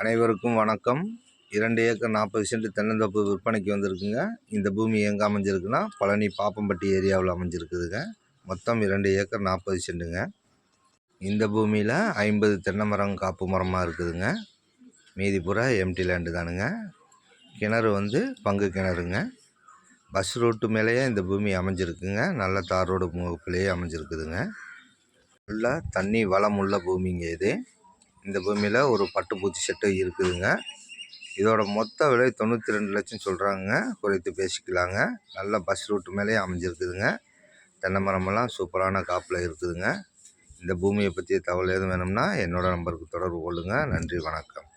அனைவருக்கும் வணக்கம். இரண்டு ஏக்கர் நாற்பது சென்ட் தென்னந்தோப்பு விற்பனைக்கு வந்திருக்குங்க. இந்த பூமி எங்கே அமைஞ்சிருக்குன்னா பழனி பாப்பம்பட்டி ஏரியாவில் அமைஞ்சிருக்குதுங்க. மொத்தம் இரண்டு ஏக்கர் நாற்பது சென்ட்டுங்க இந்த பூமியில் ஐம்பது தென்னை மரம் காப்பு மரமாக இருக்குதுங்க. மீதி பூரா எம்டி லேண்டு தானுங்க. கிணறு வந்து பங்கு கிணறுங்க. பஸ் ரூட்டு மேலேயே இந்த பூமி அமைஞ்சிருக்குங்க. நல்ல தார் ரோடு முகப்பிலேயே அமைஞ்சிருக்குதுங்க. ஃபுல்லாக தண்ணி வளம் உள்ள பூமிங்க இது. இந்த பூமியில் ஒரு பட்டுப்பூச்சி செட்டு இருக்குதுங்க. இதோட மொத்த விலை தொண்ணூற்றி ரெண்டு லட்சம் சொல்கிறாங்க குறைத்து பேசிக்கலாங்க. நல்ல பஸ் ரூட்டு மேலேயே அமைஞ்சிருக்குதுங்க. தென்னை மரமெல்லாம் சூப்பரான காப்பில் இருக்குதுங்க. இந்த பூமியை பற்றிய தகவல் எதுவும் வேணும்னா என்னோடய நம்பருக்கு தொடர்பு கொள்ளுங்கள் நன்றி வணக்கம்.